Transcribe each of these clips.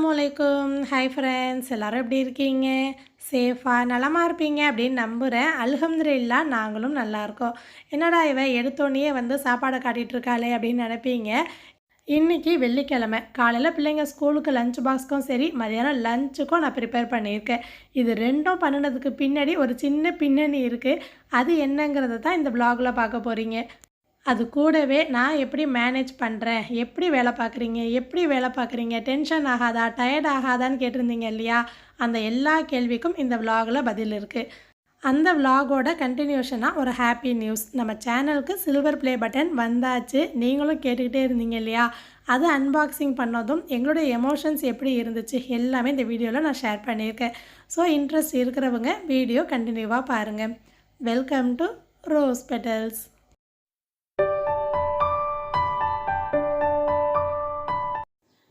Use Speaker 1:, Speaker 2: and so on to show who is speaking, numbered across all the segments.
Speaker 1: அஸ்ஸலாமு அலைக்கும் hi friends எல்லோரும் எப்படி இருக்கீங்க? சேஃபாக நலமாக இருப்பீங்க அப்படின்னு நம்புகிறேன் அல்ஹம்துலில்லா நாங்களும் நல்லாயிருக்கோம் என்னடா இவ எடுத்தோடனே வந்து சாப்பாடை காட்டிகிட்டு இருக்காளே அப்படின்னு நினைப்பீங்க. இன்றைக்கி வெள்ளிக்கிழமை. காலையில் பிள்ளைங்க ஸ்கூலுக்கு லஞ்ச் பாக்ஸ்க்கும் சரி மதியானம் லஞ்சுக்கும் நான் ப்ரிப்பேர் பண்ணியிருக்கேன். இது ரெண்டும் பண்ணினதுக்கு பின்னாடி ஒரு சின்ன பின்னணி இருக்குது அது என்னங்கிறத தான் இந்த பிளாகில் பார்க்க போகிறீங்க அது கூடவே நான் எப்படி மேனேஜ் பண்ணுறேன் எப்படி வேலை பார்க்குறீங்க? எப்படி வேலை பார்க்குறீங்க? டென்ஷன் ஆகாதா? டயர்ட் ஆகாதான்னு கேட்டிருந்தீங்க இல்லையா? அந்த எல்லா கேள்விக்கும் இந்த விலாகில் பதில் இருக்குது அந்த விலாகோட கண்டினியூஷனாக ஒரு ஹாப்பி நியூஸ் நம்ம சேனலுக்கு சில்வர் ப்ளே பட்டன் வந்தாச்சு. நீங்களும் கேட்டுக்கிட்டே இருந்தீங்க இல்லையா? அது அன்பாக்சிங் பண்ணதும் எங்களுடைய எமோஷன்ஸ் எப்படி இருந்துச்சு? எல்லாமே இந்த வீடியோவில் நான் ஷேர் பண்ணியிருக்கேன். ஸோ இன்ட்ரெஸ்ட் இருக்கிறவங்க வீடியோ கண்டினியூவாக பாருங்கள் வெல்கம் டு ரோஸ் பெட்டல்ஸ்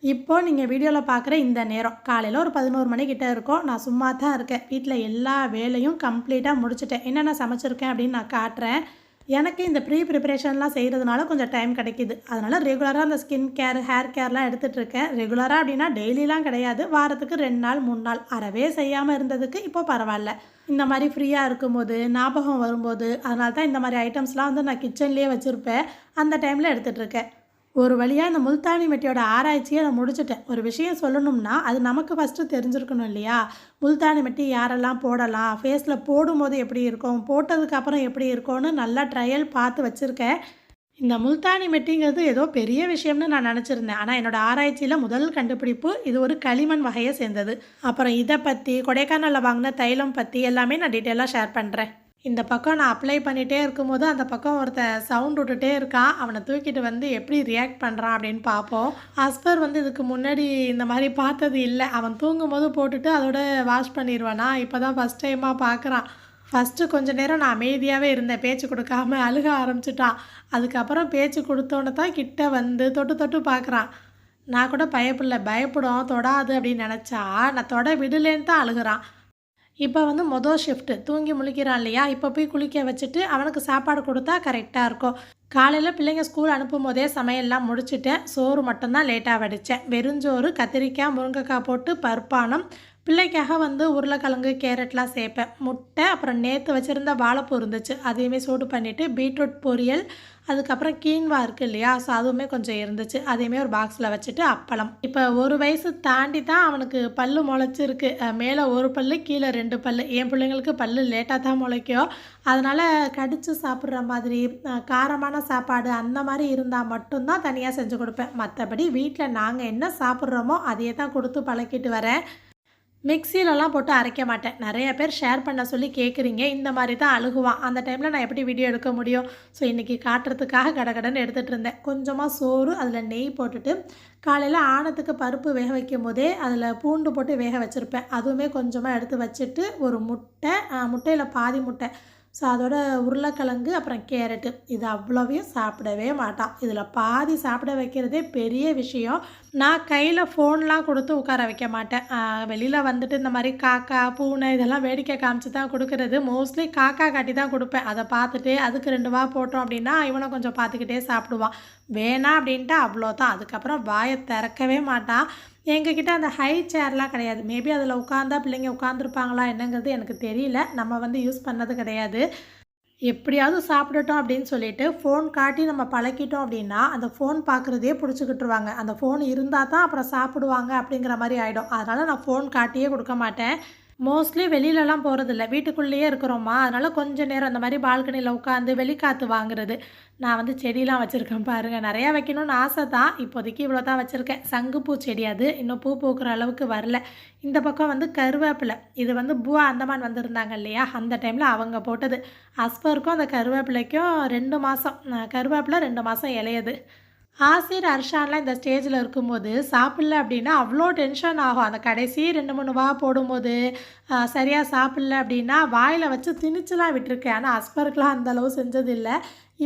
Speaker 1: இப்போது நீங்கள் வீடியோவில் பார்க்குற இந்த நேரம். காலையில் ஒரு பதினோரு மணிக்கிட்ட இருக்கும். நான் சும்மா தான் இருக்கேன். வீட்டில் எல்லா வேலையும் கம்ப்ளீட்டாக முடிச்சுட்டேன். என்னென்ன சமைச்சிருக்கேன் அப்படின்னு நான் காட்டுறேன். எனக்கு இந்த ப்ரீ ப்ரிப்பரேஷன்லாம் செய்கிறதுனால கொஞ்சம் டைம் கிடைக்கிது. அதனால் ரெகுலராக அந்த ஸ்கின் கேர் ஹேர் கேர்லாம் எடுத்துகிட்டு இருக்கேன். ரெகுலராக அப்படின்னா டெய்லிலாம் கிடையாது. வாரத்துக்கு ரெண்டு நாள் மூணு நாள். அறவே செய்யாமல் இருந்ததுக்கு இப்போ பரவாயில்ல. இந்த மாதிரி ஃப்ரீயாக இருக்கும்போது ஞாபகம் வரும்போது அதனால தான் இந்த மாதிரி ஐட்டம்ஸ்லாம் வந்து நான் கிச்சன்லேயே வச்சுருப்பேன். அந்த டைமில் எடுத்துகிட்ருக்கேன் ஒரு வழியாக இந்த முல்தானி மெட்டியோட ஆராய்ச்சியை நான் முடிச்சிட்டேன். ஒரு விஷயம் சொல்லணும்னா அது நமக்கு ஃபஸ்ட்டு தெரிஞ்சிருக்கணும் இல்லையா? முல்தானி மெட்டி யாரெல்லாம் போடலாம்? ஃபேஸில் போடும்போது எப்படி இருக்கும்? போட்டதுக்கப்புறம் எப்படி இருக்கும்னு நல்லா ட்ரையல் பார்த்து வச்சுருக்கேன். இந்த முல்தானி மெட்டிங்கிறது ஏதோ பெரிய விஷயம்னு நான் நினச்சிருந்தேன். ஆனால் என்னோடய ஆராய்ச்சியில் முதல் கண்டுபிடிப்பு இது ஒரு களிமண் வகையை சேர்ந்தது. அப்புறம் இதை பற்றி கொடைக்கானலில் வாங்கின தைலம் பற்றி எல்லாமே நான் டீட்டெயிலாக ஷேர் பண்ணுறேன் இந்த பக்கம் நான் அப்ளை பண்ணிகிட்டே இருக்கும்போது அந்த பக்கம் ஒருத்தன் சவுண்ட் விட்டுட்டே இருக்கான். அவனை தூக்கிட்டு வந்து எப்படி ரியாக்ட் பண்ணுறான் அப்படின்னு பார்ப்போம். அஸ்பர் வந்து இதுக்கு முன்னாடி இந்த மாதிரி பார்த்தது இல்லை. அவன் தூங்கும்போது போட்டுட்டு அதோட வாஷ் பண்ணிடுவானா இப்போ தான் ஃபஸ்ட் டைமாக பார்க்குறான். ஃபஸ்ட்டு கொஞ்ச நேரம் நான் அமைதியாகவே இருந்தேன். பேச்சு கொடுக்காம அழுக ஆரம்பிச்சிட்டான். அதுக்கப்புறம் பேச்சு கொடுத்தோன்னே தான் கிட்ட வந்து தொட்டு தொட்டு பார்க்குறான். நான் கூட பயப்படல. பயப்படும். தொடாது அப்படின்னு நினச்சா நான் தொட விடலேன்னு தான் அழுகிறான். இப்போ வந்து மொதல் ஷிஃப்ட்டு தூங்கி முழிக்கிறான் இல்லையா? இப்போ போய் குளிக்க வச்சுட்டு அவனுக்கு சாப்பாடு கொடுத்தா கரெக்டாக இருக்கும். காலையில் பிள்ளைங்க ஸ்கூல் அனுப்பும் போதே சமையல்லாம் முடிச்சுட்டேன். சோறு மட்டும்தான் லேட்டாக வடித்தேன் வெறுஞ்சோறு கத்திரிக்காய் முருங்கைக்காய் போட்டு பருப்பானம் பிள்ளைக்காக வந்து உருளைக்கிழங்கு கேரட்லாம் சேர்ப்பேன். முட்டை அப்புறம் நேற்று வச்சுருந்த வாழைப்பூ இருந்துச்சு. அதையுமே சூடு பண்ணிவிட்டு பீட்ரூட் பொரியல் அதுக்கப்புறம் கீன்வா இருக்குது இல்லையா? ஸோ அதுவுமே கொஞ்சம் இருந்துச்சு. அதையுமே ஒரு பாக்ஸில் வச்சுட்டு அப்பளம். இப்போ ஒரு வயசு தாண்டி தான் அவனுக்கு பல்லு முளைச்சிருக்கு. மேலே ஒரு பல்லு கீழே ரெண்டு பல்லு. என் பிள்ளைங்களுக்கு பல்லு லேட்டாக தான் முளைக்கும். அதனால் கடித்து சாப்பிட்ற மாதிரி காரமான சாப்பாடு அந்த மாதிரி இருந்தால் மட்டும்தான் தனியாக செஞ்சு கொடுப்பேன். மற்றபடி வீட்டில் நாங்கள் என்ன சாப்பிட்றோமோ அதையே தான் கொடுத்து பழக்கிட்டு வரேன். மிக்சிலலாம் போட்டு அரைக்க மாட்டேன். நிறைய பேர் ஷேர் பண்ண சொல்லி கேட்குறீங்க இந்த மாதிரி தான் அழுகுவான் அந்த டைமில் நான் எப்படி வீடியோ எடுக்க முடியும்? ஸோ இன்றைக்கி காட்டுறதுக்காக கடகடன்னு எடுத்துகிட்டு இருந்தேன். கொஞ்சமாக சோறு அதில் நெய் போட்டுட்டு காலையில் ஆணத்துக்கு பருப்பு வேக வைக்கும் போதே அதில் பூண்டு போட்டு வேக வச்சுருப்பேன். அதுவுமே கொஞ்சமாக எடுத்து வச்சுட்டு ஒரு முட்டை முட்டையில் பாதி முட்டை. ஸோ அதோட உருளைக்கிழங்கு அப்புறம் கேரட்டு இது அவ்வளோவையும் சாப்பிடவே மாட்டான். இதில் பாதி சாப்பிட வைக்கிறதே பெரிய விஷயம். நான் கையில் ஃபோன்லாம் கொடுத்து உட்கார வைக்க மாட்டேன். வெளியில் வந்துட்டு இந்த மாதிரி காக்கா பூனை இதெல்லாம் வேடிக்கை காமிச்சு தான் கொடுக்குறது. மோஸ்ட்லி காக்கா காட்டி தான் கொடுப்பேன். அதை பார்த்துட்டு அதுக்கு ரெண்டு வா போட்டோம் அப்படின்னா இவனை கொஞ்சம் பார்த்துக்கிட்டே சாப்பிடுவான். வேணாம் அப்படின்ட்டு அவ்வளோ தான் அதுக்கப்புறம் வாயை திறக்கவே மாட்டான். எங்ககிட்ட அந்த ஹை சேர்லாம் கிடையாது. மேபி அதில் உட்காந்தா பிள்ளைங்க உட்காந்துருப்பாங்களா என்னங்கிறது எனக்கு தெரியல. நம்ம வந்து யூஸ் பண்ணது கிடையாது. எப்படியாவது சாப்பிடட்டும் அப்படின்னு சொல்லிட்டு ஃபோன் காட்டி நம்ம பழக்கிட்டோம் அப்படின்னா அந்த ஃபோன் பார்க்குறதே பிடிச்சிக்கிட்டுருவாங்க. அந்த ஃபோன் இருந்தால் தான் அப்புறம் சாப்பிடுவாங்க அப்படிங்கிற மாதிரி ஆகிடும் அதனால் நான் ஃபோன் காட்டியே கொடுக்க மாட்டேன். மோஸ்ட்லி வெளியிலலாம் போகிறதில்ல வீட்டுக்குள்ளேயே இருக்கிறோமா? அதனால் கொஞ்சம் நேரம் அந்த மாதிரி பால்கனியில் உட்காந்து வெளிக்காற்று வாங்குறது. நான் வந்து செடியெலாம் வச்சுருக்கேன் பாருங்கள் நிறையா வைக்கணும்னு ஆசை தான். இப்போதைக்கு இவ்வளோ தான் வச்சுருக்கேன். சங்குப்பூ செடி அது. இன்னும் பூ பூக்கிற அளவுக்கு வரல. இந்த பக்கம் வந்து கருவேப்பிலை. இது வந்து பூவா அந்தமான் வந்திருந்தாங்க இல்லையா? அந்த டைமில் அவங்க போட்டது. அஸ்பருக்கும் அந்த கருவேப்பிலைக்கும் ரெண்டு மாதம் கருவேப்பிலை ரெண்டு மாதம் இலையது. ஆசிர் அர்ஷான்லாம் இந்த ஸ்டேஜில் இருக்கும்போது சாப்பிட்ல அப்படின்னா அவ்வளோ டென்ஷன் ஆகும். அந்த கடைசி ரெண்டு மூணு வா போடும்போது சரியாக சாப்பிட்ல அப்படின்னா வாயில் வச்சு திணிச்சலாம் விட்டுருக்கேன். ஆனால் அஸ்பருக்கெலாம் அந்தளவு செஞ்சதில்லை.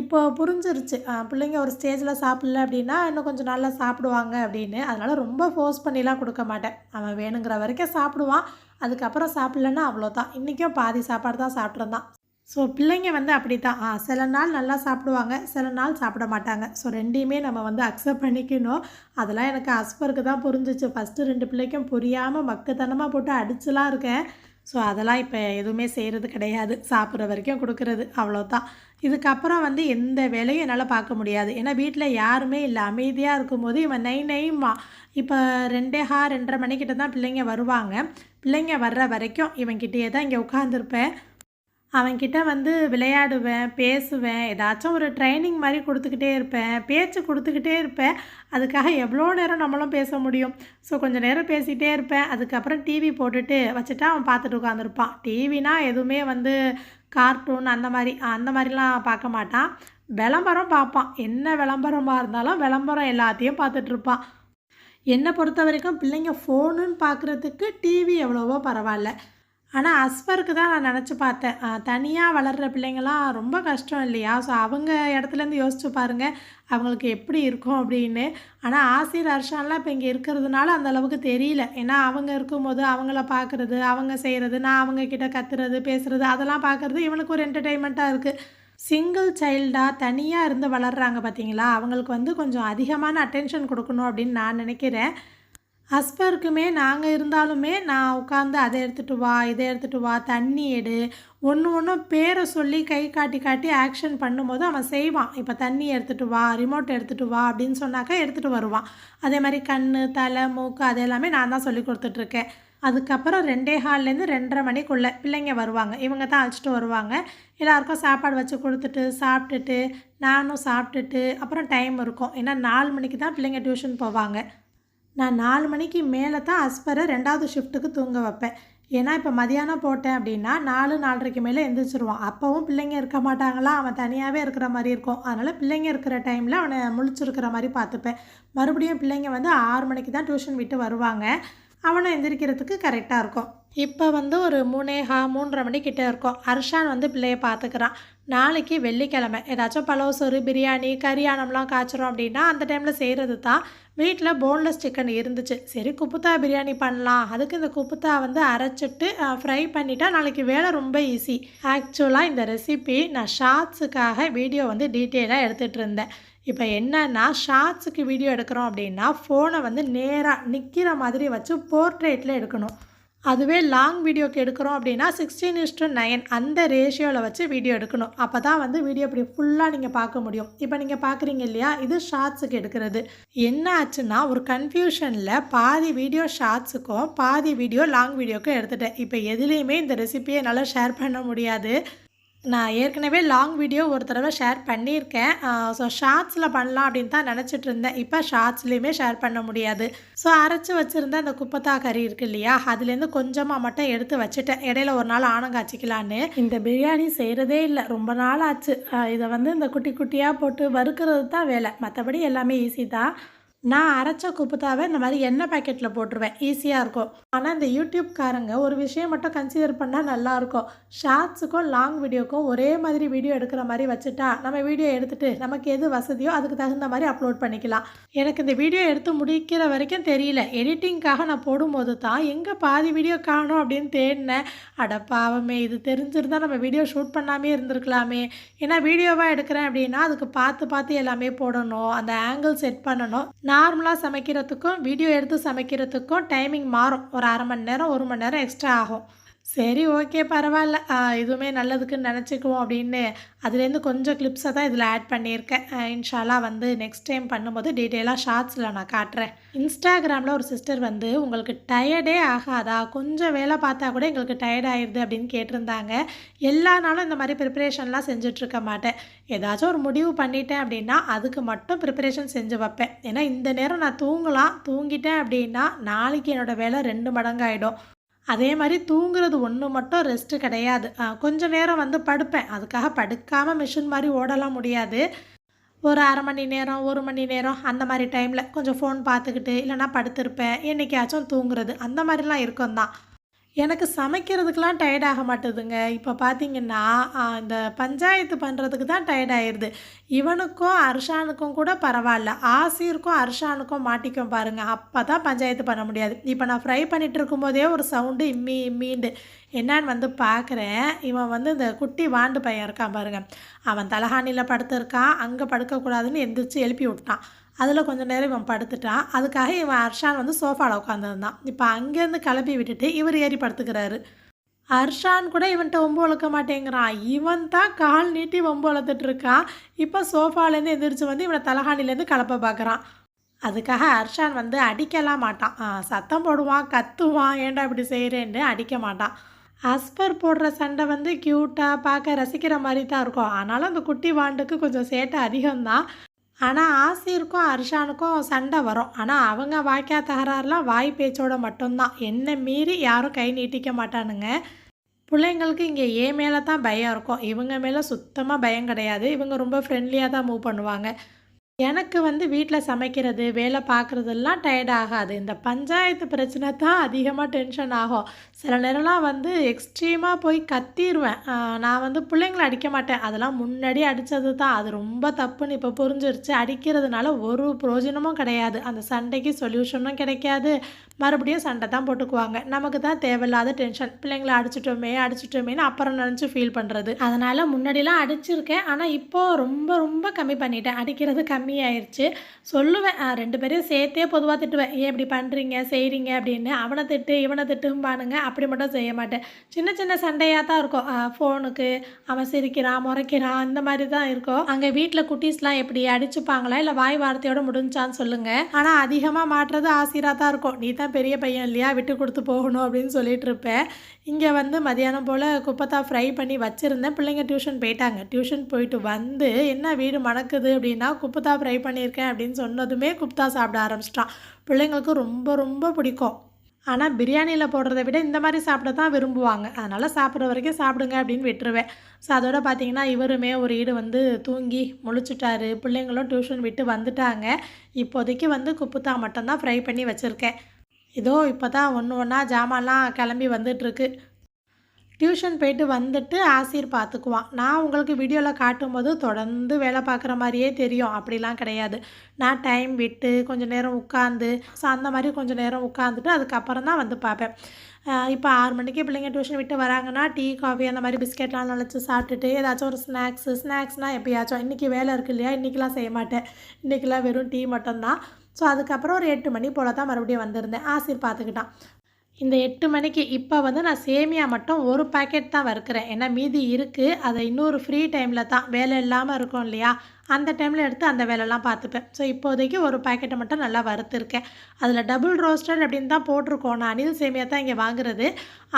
Speaker 1: இப்போ புரிஞ்சிருச்சு. பிள்ளைங்க ஒரு ஸ்டேஜில் சாப்பிட்ல அப்படின்னா இன்னும் கொஞ்சம் நல்லா சாப்பிடுவாங்க அப்படின்னு. அதனால் ரொம்ப ஃபோர்ஸ் பண்ணிலாம் கொடுக்க மாட்டேன். அவன் வேணுங்கிற வரைக்கும் சாப்பிடுவான். அதுக்கப்புறம் சாப்பிட்லன்னா அவ்வளோதான் இன்றைக்கும் பாதி சாப்பாடு தான் சாப்பிட்ருந்தான் ஸோ பிள்ளைங்க வந்து அப்படி தான் ஆ சில நாள் நல்லா சாப்பிடுவாங்க சில நாள் சாப்பிட மாட்டாங்க. ஸோ ரெண்டையுமே நம்ம வந்து அக்செப்ட் பண்ணிக்கணும். அதெல்லாம் எனக்கு அஸ்பருக்கு தான் புரிஞ்சிச்சு. ஃபஸ்ட்டு ரெண்டு பிள்ளைக்கும் புரியாமல் மக்குத்தனமாக போட்டு அடிச்சுலாம் இருக்கேன். ஸோ அதெல்லாம் இப்போ எதுவுமே செய்கிறது கிடையாது. சாப்பிட்ற வரைக்கும் கொடுக்குறது அவ்வளோதான் இதுக்கப்புறம் வந்து எந்த வேலையும் என்னால் பார்க்க முடியாது. ஏன்னா வீட்டில் யாருமே இல்லை. அமைதியாக இருக்கும்போது இவன் நை நைமா இப்போ ரெண்டே ஹா ரெண்டரை மணிக்கிட்ட தான் பிள்ளைங்க வருவாங்க. பிள்ளைங்க வர்ற வரைக்கும் இவன்கிட்டயே தான் இங்கே உட்காந்துருப்பேன் அவன்கிட்ட வந்து விளையாடுவேன் பேசுவேன் ஏதாச்சும் ஒரு ட்ரைனிங் மாதிரி கொடுத்துக்கிட்டே இருப்பேன் பேச்சு கொடுத்துக்கிட்டே இருப்பேன். அதுக்காக எவ்வளோ நேரம் நம்மளும் பேச முடியும்? ஸோ கொஞ்சம் நேரம் பேசிகிட்டே இருப்பேன். அதுக்கப்புறம் டிவி போட்டுட்டு வச்சுட்டா அவன் பார்த்துட்டு உட்காந்துருப்பான் டிவினா எதுவுமே வந்து கார்ட்டூன் அந்த மாதிரி அந்த மாதிரிலாம் பார்க்க மாட்டான். விளம்பரம் பார்ப்பான். என்ன விளம்பரமாக இருந்தாலும் விளம்பரம் எல்லாத்தையும் பார்த்துட்ருப்பான் என்னை பொறுத்த வரைக்கும் பிள்ளைங்க ஃபோனுன்னு பார்க்குறதுக்கு டிவி எவ்வளவோ பரவாயில்ல. ஆனால் அஸ்பருக்கு தான் நான் நினச்சி பார்த்தேன். தனியாக வளர்கிற பிள்ளைங்களாம் ரொம்ப கஷ்டம் இல்லையா? ஸோ அவங்க இடத்துலேருந்து யோசிச்சு பாருங்கள் அவங்களுக்கு எப்படி இருக்கும் அப்படின்னு. ஆனால் ஆசிர் அர்ஷான்லாம் இப்போ இங்கே இருக்கிறதுனால அந்த அளவுக்கு தெரியல. ஏன்னா அவங்க இருக்கும்போது அவங்கள பார்க்குறது அவங்க செய்கிறது நான் அவங்கக்கிட்ட கத்துறது பேசுகிறது அதெல்லாம் பார்க்குறது இவனுக்கு ஒரு என்டர்டெயின்மெண்ட்டாக இருக்குது சிங்கிள் சைல்டாக தனியாக இருந்து வளர்கிறாங்க பார்த்தீங்களா அவங்களுக்கு வந்து கொஞ்சம் அதிகமான அட்டென்ஷன் கொடுக்கணும் அப்படின்னு நான் நினைக்கிறேன். ஹஸ்பருக்குமே நாங்கள் இருந்தாலுமே நான் உட்காந்து அதை எடுத்துகிட்டு வா இதை எடுத்துகிட்டு வா தண்ணி எடு. ஒன்று ஒன்றும் பேரை சொல்லி கை காட்டி காட்டி ஆக்ஷன் பண்ணும்போது அவன் செய்வான். இப்போ தண்ணி எடுத்துகிட்டு வா ரிமோட் எடுத்துகிட்டு வா அப்படின்னு சொன்னாக்கா எடுத்துகிட்டு வருவான். அதே மாதிரி கண் தலை மூக்கு அது எல்லாமே நான் தான் சொல்லி கொடுத்துட்ருக்கேன். அதுக்கப்புறம் ரெண்டே ஹால்லேருந்து ரெண்டரை மணிக்குள்ளே பிள்ளைங்க வருவாங்க. இவங்க தான் அழைச்சிட்டு வருவாங்க. எல்லாருக்கும் சாப்பாடு வச்சு கொடுத்துட்டு சாப்பிட்டுட்டு நானும் சாப்பிட்டுட்டு அப்புறம் டைம் இருக்கும். ஏன்னா நாலு மணிக்கு தான் பிள்ளைங்க டியூஷன் போவாங்க. நான் நாலு மணிக்கு மேலே தான் அஸ்பரை ரெண்டாவது ஷிஃப்ட்டுக்கு தூங்க வைப்பேன். ஏன்னா இப்போ மதியானம் போட்டேன் அப்படின்னா நாலு நாலரைக்கு மேலே எந்திரிச்சிருவான். அப்போவும் பிள்ளைங்க இருக்க மாட்டாங்களா? அவன் தனியாகவே இருக்கிற மாதிரி இருக்கும். அதனால் பிள்ளைங்க இருக்கிற டைமில் அவனை முழிச்சிருக்கிற மாதிரி பார்த்துப்பேன். மறுபடியும் பிள்ளைங்க வந்து ஆறு மணிக்கு தான் டியூஷன் விட்டு வருவாங்க. அவனை எந்திரிக்கிறதுக்கு கரெக்டாக இருக்கும். இப்போ வந்து ஒரு மூணேஹா மூன்றரை மணிக்கிட்ட இருக்கும். அர்ஷான் வந்து பிள்ளைய பார்த்துக்கிறான். நாளைக்கு வெள்ளிக்கிழமை. ஏதாச்சும் பழவ சோறு பிரியாணி கரியானம்லாம் காய்ச்சிரும் அப்படின்னா அந்த டைமில் செய்கிறது தான். வீட்டில் போன்லெஸ் சிக்கன் இருந்துச்சு. சரி குப்புத்தா பிரியாணி பண்ணலாம். அதுக்கு இந்த குப்புத்தா வந்து அரைச்சிட்டு ஃப்ரை பண்ணிட்டா நாளைக்கு வேலை ரொம்ப ஈஸி ஆக்சுவலாக இந்த ரெசிபி நான் ஷார்ட்ஸுக்காக வீடியோ வந்து டீட்டெயிலாக எடுத்துகிட்டு இருந்தேன். இப்போ என்னன்னா ஷார்ட்ஸுக்கு வீடியோ எடுக்கிறோம் அப்படின்னா ஃபோனை வந்து நேராக நிற்கிற மாதிரி வச்சு போர்ட்ரேட்டில் எடுக்கணும். அதுவே லாங் வீடியோக்கு எடுக்கிறோம் அப்படின்னா சிக்ஸ்டீன் இஸ்டு நைன் அந்த ரேஷியோவில் வச்சு வீடியோ எடுக்கணும். அப்போ தான் வந்து வீடியோ இப்படி ஃபுல்லாக நீங்கள் பார்க்க முடியும். இப்போ நீங்கள் பார்க்குறீங்க இல்லையா? இது ஷார்ட்ஸுக்கு எடுக்கிறது. என்ன ஆச்சுன்னா ஒரு கன்ஃபியூஷனில் பாதி வீடியோ ஷார்ட்ஸுக்கும் பாதி வீடியோ லாங் வீடியோக்கும் எடுத்துட்டேன். இப்போ எதுலேயுமே இந்த ரெசிபியை என்னால் ஷேர் பண்ண முடியாது. நான் ஏற்கனவே லாங் வீடியோ ஒரு தடவை ஷேர் பண்ணியிருக்கேன். ஸோ ஷார்ட்ஸில் பண்ணலாம் அப்படின்னு தான் நினச்சிட்டு இருந்தேன். இப்போ ஷார்ட்ஸ்லேயுமே ஷேர் பண்ண முடியாது. ஸோ அரைச்சி வச்சுருந்த அந்த குப்பத்தா கறி இருக்குது இல்லையா அதுலேருந்து கொஞ்சமாக மட்டும் எடுத்து வச்சுட்டேன். இடையில ஒரு நாள் ஆனங்காய்ச்சிக்கலான்னு இந்த பிரியாணி செய்கிறதே இல்லை ரொம்ப நாள் ஆச்சு. இதை வந்து இந்த குட்டி குட்டியாக போட்டு வறுக்கிறது தான் வேலை. மற்றபடி எல்லாமே ஈஸி தான். நான் அரைச்ச குப்புத்தாவை இந்த மாதிரி எண்ணெய் பேக்கெட்டில் போட்டுருவேன். ஈஸியாக இருக்கும். ஆனால் இந்த யூடியூப்காரங்க ஒரு விஷயம் மட்டும் கன்சிடர் பண்ணால் நல்லாயிருக்கும் ஷார்ட்ஸுக்கும் லாங் வீடியோக்கும் ஒரே மாதிரி வீடியோ எடுக்கிற மாதிரி வச்சுட்டா நம்ம வீடியோ எடுத்துகிட்டு நமக்கு எது வசதியோ அதுக்கு தகுந்த மாதிரி அப்லோட் பண்ணிக்கலாம். எனக்கு இந்த வீடியோ எடுத்து முடிக்கிற வரைக்கும் தெரியல. எடிட்டிங்க்காக நான் போடும்போது தான் எங்கே பாதி வீடியோ காணும் அப்படின்னு தேடினேன். அட பாவமே இது தெரிஞ்சிருந்தால் நம்ம வீடியோ ஷூட் பண்ணாமே இருந்திருக்கலாமே. ஏன்னா வீடியோவாக எடுக்கிறேன் அப்படின்னா அதுக்கு பார்த்து பார்த்து எல்லாமே போடணும். அந்த ஆங்கிள் செட் பண்ணணும். நார்மலாக சமைக்கிறதுக்கும் வீடியோ எடுத்து சமைக்கிறதுக்கும் டைமிங் மாறும். ஒரு அரை மணி நேரம் ஒரு மணி நேரம் எக்ஸ்ட்ரா ஆகும். சரி ஓகே பரவாயில்ல. இதுவுமே நல்லதுக்குன்னு நினச்சிக்குவோம் அப்படின்னு. அதுலேருந்து கொஞ்சம் கிளிப்ஸை தான் இதில் ஆட் பண்ணியிருக்கேன். இன்ஷாலா வந்து நெக்ஸ்ட் டைம் பண்ணும்போது டீட்டெயிலாக ஷார்ட்ஸில் நான் காட்டுறேன். இன்ஸ்டாகிராமில் ஒரு சிஸ்டர் வந்து உங்களுக்கு டயர்டே ஆகாதா? கொஞ்சம் வேலை பார்த்தா கூட எங்களுக்கு டயர்ட் ஆயிடுது அப்படின்னு கேட்டிருந்தாங்க. எல்லா நாளும் இந்த மாதிரி ப்ரிப்பரேஷன்லாம் செஞ்சிட்ருக்க மாட்டேன். ஏதாச்சும் ஒரு முடிவு பண்ணிட்டேன் அப்படின்னா அதுக்கு மட்டும் ப்ரிப்பரேஷன் செஞ்சு வைப்பேன். ஏன்னா இந்த நேரம் நான் தூங்கலாம். தூங்கிட்டேன் அப்படின்னா நாளைக்கு என்னோடய வேலை ரெண்டு மடங்காயிடும். அதே மாதிரி தூங்குறது ஒன்று மட்டும் ரெஸ்ட்டு கிடையாது. கொஞ்சம் நேரம் வந்து படுப்பேன். அதுக்காக படுக்காமல் மிஷின் மாதிரி ஓடலாம் முடியாது. ஒரு அரை மணி நேரம் ஒரு மணி நேரம் அந்த மாதிரி டைமில் கொஞ்சம் ஃபோன் பார்த்துக்கிட்டு இல்லைனா படுத்திருப்பேன். என்றைக்காச்சும் தூங்குறது அந்த மாதிரிலாம் இருக்கும் தான் எனக்கு சமைக்கிறதுக்கெலாம் டயர்ட் ஆக மாட்டேதுங்க. இப்போ பார்த்தீங்கன்னா இந்த பஞ்சாயத்து பண்ணுறதுக்கு தான் டயர்ட் ஆயிடுது இவனுக்கும் அர்ஷானுக்கும் கூட பரவாயில்ல. ஆசிருக்கும் அர்ஷானுக்கும் மாட்டிக்கும் பாருங்க. அப்போ தான் பஞ்சாயத்து பண்ண முடியாது. இப்போ நான் ஃப்ரை பண்ணிகிட்டு இருக்கும்போதே ஒரு சவுண்டு இம்மி இம்மிண்டு என்னன்னு வந்து பார்க்குறேன் இவன் வந்து இந்த குட்டி வாண்டு பையன் இருக்கான் பாருங்க. அவன் தலகாணியில் படுத்திருக்கான். அங்கே படுக்கக்கூடாதுன்னு எந்திரிச்சு எழுப்பி விட்டான். அதில் கொஞ்சம் நேரம் இவன் படுத்துட்டான். அதுக்காக இவன் அர்ஷான் வந்து சோஃபாவில் உட்காந்துருந்தான் இப்போ அங்கேருந்து கிளப்பி விட்டுட்டு இவர் ஏறி படுத்துக்கிறாரு. அர்ஷான் கூட இவன்கிட்ட ஒம்பு வளர்க்க மாட்டேங்கிறான். இவன் தான் கால் நீட்டி ஒம்பு வளர்த்துட்டு இருக்கான். இப்போ சோஃபாலேருந்து எந்திரிச்சு வந்து இவனை தலகாணிலேருந்து கலப்ப பார்க்குறான் அதுக்காக அர்ஷான் வந்து அடிக்கலாம் மாட்டான். சத்தம் போடுவான் கத்துவான் ஏன்டா இப்படி செய்கிறேன்னு அடிக்க மாட்டான். அஸ்பர் போடுற சண்டை வந்து க்யூட்டாக பார்க்க ரசிக்கிற மாதிரி தான் இருக்கும். ஆனாலும் அந்த குட்டி வாண்டுக்கு கொஞ்சம் சேட்டை அதிகம்தான். ஆனால் ஆசிருக்கும் அர்ஷானுக்கும் சண்டை வரும். ஆனால் அவங்க வாய்க்கா தகராறுலாம் வாய் பேச்சோட மட்டும்தான். என்னை மீறி யாரும் கை நீட்டிக்க மாட்டானுங்க. பிள்ளைங்களுக்கு இங்கே ஏ மேலே தான் பயம் இருக்கும். இவங்க மேலே சுத்தமாக பயம் கிடையாது. இவங்க ரொம்ப ஃப்ரெண்ட்லியாக தான் மூவ் பண்ணுவாங்க. எனக்கு வந்து வீட்டில் சமைக்கிறது வேலை பார்க்குறதெல்லாம் டயர்ட் ஆகாது. இந்த பஞ்சாயத்து பிரச்சனை தான் அதிகமாக டென்ஷன் ஆகும். சில நேரம்லாம் வந்து எக்ஸ்ட்ரீமாக போய் கத்திடுவேன் நான் வந்து பிள்ளைங்களை அடிக்க மாட்டேன். அதெல்லாம் முன்னாடி அடித்தது தான். அது ரொம்ப தப்புன்னு இப்போ புரிஞ்சிருச்சு. அடிக்கிறதுனால ஒரு பிரயோஜனமும் கிடையாது. அந்த சண்டைக்கு சொல்யூஷனும் கிடைக்காது. மறுபடியும் சண்டை தான் போட்டுக்குவாங்க. நமக்கு தான் தேவையில்லாத டென்ஷன் பிள்ளைங்களை அடிச்சிட்டோமே அடிச்சிட்டோமேன்னு அப்புறம் நினச்சி ஃபீல் பண்ணுறது அதனால் முன்னாடிலாம் அடிச்சிருக்கேன். ஆனால் இப்போது ரொம்ப ரொம்ப கம்மி பண்ணிட்டேன். அடிக்கிறது கம்மியாயிருச்சு. சொல்லுவேன். ரெண்டு பேரையும் சேர்த்தே பொதுவாக திட்டுவேன். ஏன் இப்படி பண்ணுறீங்க செய்கிறீங்க அப்படின்னு. அவனை திட்டு இவனை திட்டும்பானுங்க. அப்படி மட்டும் செய்ய மாட்டேன். சின்ன சின்ன சண்டையாக தான் இருக்கும். ஃபோனுக்கு அவன் சிரிக்கிறான் முறைக்கிறான் இந்த மாதிரி தான் இருக்கும். அங்கே வீட்டில் குட்டீஸ்லாம் எப்படி அடிச்சுப்பாங்களா? இல்லை வாய் வார்த்தையோட முடிஞ்சான்னு சொல்லுங்கள் ஆனால் அதிகமாக மாட்டுறது ஆசிராக தான் இருக்கும். நீ தான் பெரிய பையன் இல்லையா? விட்டு கொடுத்து போகணும் அப்படின்னு சொல்லிட்டு இருப்பேன். இங்கே வந்து மதியானம் போல் குப்பத்தா ஃப்ரை பண்ணி வச்சுருந்தேன். பிள்ளைங்க டியூஷன் போயிட்டாங்க. டியூஷன் போயிட்டு வந்து என்ன வீடு மணக்குது? அப்படின்னா குப்பத்தா ஃப்ரை பண்ணியிருக்கேன் அப்படின்னு சொன்னதுமே குப்தா சாப்பிட ஆரம்பிச்சிட்டான். பிள்ளைங்களுக்கு ரொம்ப ரொம்ப பிடிக்கும். ஆனால் பிரியாணியில் போடுறத விட இந்த மாதிரி சாப்பிட தான் விரும்புவாங்க. அதனால் சாப்பிட்ற வரைக்கும் சாப்பிடுங்க அப்படின்னு விட்டுருவேன். ஸோ அதோட பார்த்தீங்கன்னா இவருமே ஒரு ஈடு வந்து தூங்கி முழிச்சிட்டாரு. பிள்ளைங்களும் டியூஷன் விட்டு வந்துட்டாங்க. இப்போதைக்கு வந்து குப்புத்தா மட்டும்தான் ஃப்ரை பண்ணி வச்சுருக்கேன். இதோ இப்போ தான் ஒன்று ஒன்றா ஜாமான்லாம் கிளம்பி வந்துட்டுருக்கு. டியூஷன் போயிட்டு வந்துட்டு ஆசிரியர் பார்த்துக்குவான். நான் உங்களுக்கு வீடியோவில் காட்டும்போது தொடர்ந்து வேலை பார்க்குற மாதிரியே தெரியும். அப்படிலாம் கிடையாது. நான் டைம் விட்டு கொஞ்சம் நேரம் உட்காந்து ஸோ அந்த மாதிரி கொஞ்சம் நேரம் உட்காந்துட்டு அதுக்கப்புறம் தான் வந்து பார்ப்பேன். இப்போ ஆறு மணிக்கு பிள்ளைங்க டியூஷன் விட்டு வராங்கன்னா டீ காஃபி அந்த மாதிரி பிஸ்கெட்லாம் நினச்சி சாப்பிட்டுட்டு ஏதாச்சும் ஒரு ஸ்நாக்ஸு ஸ்நாக்ஸ்னால் எப்பயாச்சும். இன்றைக்கி வேலை இருக்குது இல்லையா? இன்றைக்கெலாம் செய்ய மாட்டேன். இன்றைக்கெலாம் வெறும் டீ மட்டும்தான். ஸோ அதுக்கப்புறம் ஒரு எட்டு மணி போல் தான் மறுபடியும் வந்திருந்தேன். ஆசிர் பார்த்துக்கிட்டான். இந்த எட்டு மணிக்கு இப்போ வந்து நான் சேமியா மட்டும் ஒரு பாக்கெட் தான் வறுக்கிறேன். ஏன்னா மீதி இருக்குது அதை இன்னொரு ஃப்ரீ டைமில் தான். வேலை இல்லாமல் இருக்கும் இல்லையா? அந்த டைமில் எடுத்து அந்த வேலைலாம் பார்த்துப்பேன். ஸோ இப்போதைக்கு ஒரு பாக்கெட்டை மட்டும் நல்லா வறுத்துருக்கேன். அதில் டபுள் ரோஸ்டட் அப்படின்னு தான் போட்டிருக்கோம். நான் அனில் சேமியா தான் இங்கே வாங்குறது.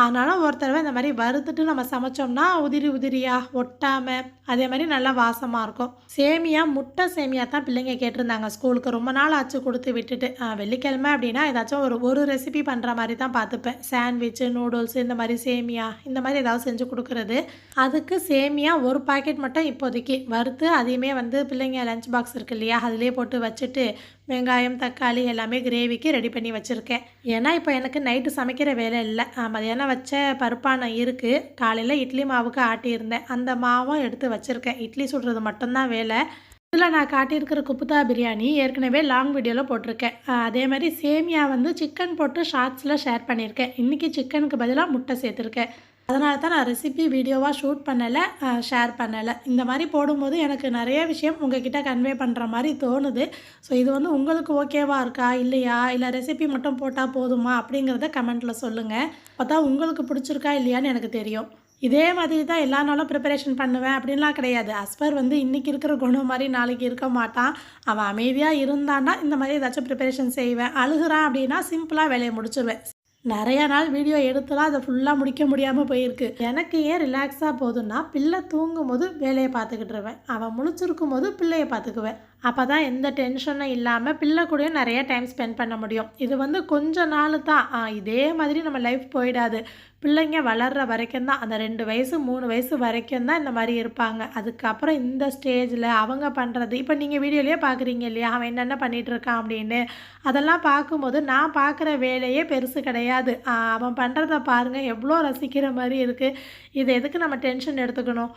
Speaker 1: ஆனாலும் ஒரு தடவை இந்த மாதிரி வறுத்துட்டு நம்ம சமைச்சோம்னா உதிரி உதிரியாக ஒட்டாமல் அதே மாதிரி நல்லா வாசமாக இருக்கும். சேமியா முட்டை சேமியா தான் பிள்ளைங்க கேட்டிருந்தாங்க ஸ்கூலுக்கு. ரொம்ப நாள் ஆச்சு கொடுத்து விட்டுட்டு. வெள்ளிக்கிழமை அப்படின்னா ஏதாச்சும் ஒரு ஒரு ரெசிபி பண்ணுற மாதிரி தான் பார்த்துப்பேன். சாண்ட்விட்சு நூடுல்ஸ் இந்த மாதிரி சேமியா இந்த மாதிரி ஏதாவது செஞ்சு கொடுக்குறது. அதுக்கு சேமியா ஒரு பாக்கெட் மட்டும் இப்போதைக்கு வறுத்து அதையுமே வந்து பிள்ளைங்க லஞ்ச் பாக்ஸ் இருக்கு இல்லையா? அதிலே போட்டு வச்சுட்டு வெங்காயம் தக்காளி எல்லாமே கிரேவிக்கு ரெடி பண்ணி வச்சுருக்கேன். ஏன்னா இப்போ எனக்கு நைட்டு சமைக்கிற வேலை இல்லை. மதியானம் வச்ச பருப்பானை இருக்குது காலையில் இட்லி மாவுக்கு ஆட்டியிருந்தேன். அந்த மாவும் எடுத்து வச்சுருக்கேன். இட்லி சுடுறது மட்டும்தான் வேலை. இதில் நான் காட்டியிருக்கிற குப்புதா பிரியாணி ஏற்கனவே லாங் வீடியோவில் போட்டிருக்கேன். அதே மாதிரி சேமியா வந்து சிக்கன் போட்டு ஷார்ட்ஸில் ஷேர் பண்ணியிருக்கேன். இன்றைக்கி சிக்கனுக்கு பதிலாக முட்டை சேர்த்துருக்கேன். அதனால தான் நான் ரெசிபி வீடியோவாக ஷூட் பண்ணலை ஷேர் பண்ணலை. இந்த மாதிரி போடும்போது எனக்கு நிறைய விஷயம் உங்ககிட்ட கன்வே பண்ணுற மாதிரி தோணுது. ஸோ இது வந்து உங்களுக்கு ஓகேவாக இருக்கா இல்லையா? இல்லை ரெசிபி மட்டும் போட்டால் போதுமா? அப்படிங்கிறத கமெண்ட்டில் சொல்லுங்கள் பார்த்தா உங்களுக்கு பிடிச்சிருக்கா இல்லையான்னு எனக்கு தெரியும். இதே மாதிரி தான் எல்லா நாளும் ப்ரிப்பரேஷன் பண்ணுவேன் அப்படின்லாம் கிடையாது. அஸ்பர் வந்து இன்றைக்கி இருக்கிற குணம் மாதிரி நாளைக்கு இருக்க மாட்டான். அவன் அமைதியாக இருந்தான்னா இந்த மாதிரி ஏதாச்சும் ப்ரிப்பரேஷன் செய்வேன். அழுகுறான் அப்படின்னா சிம்பிளாக வேலையை முடிச்சிருவேன். நிறைய நாள் வீடியோ எடுத்துலாம் அதை ஃபுல்லாக முடிக்க முடியாமல் போயிருக்கு. எனக்கு ஏன் ரிலாக்ஸாக போதும்னா பிள்ளை தூங்கும் போது வேலையை பார்த்துக்கிட்டு இருவேன் அவன் முழிச்சிருக்கும் போது பிள்ளையை பார்த்துக்குவேன். அப்போ தான் எந்த டென்ஷனும் இல்லாமல் பிள்ளை கூடயும் நிறைய டைம் ஸ்பெண்ட் பண்ண முடியும். இது வந்து கொஞ்ச நாள் தான். இதே மாதிரி நம்ம லைஃப் போயிடாது. பிள்ளைங்க வளர்கிற வரைக்கும் தான். அந்த ரெண்டு வயசு மூணு வயசு வரைக்கும் தான் இந்த மாதிரி இருப்பாங்க. அதுக்கப்புறம் இந்த ஸ்டேஜில் அவங்க பண்ணுறது இப்போ நீங்கள் வீடியோலேயே பார்க்குறீங்க இல்லையா? அவன் என்னென்ன பண்ணிகிட்ருக்கான் அப்படின்னு. அதெல்லாம் பார்க்கும்போது நான் பார்க்குற வேலையே பெருசு கிடையாது. அவன் பண்ணுறத பாருங்கள் எவ்வளோ ரசிக்கிற மாதிரி இருக்குது இது எதுக்கு நம்ம டென்ஷன் எடுத்துக்கணும்?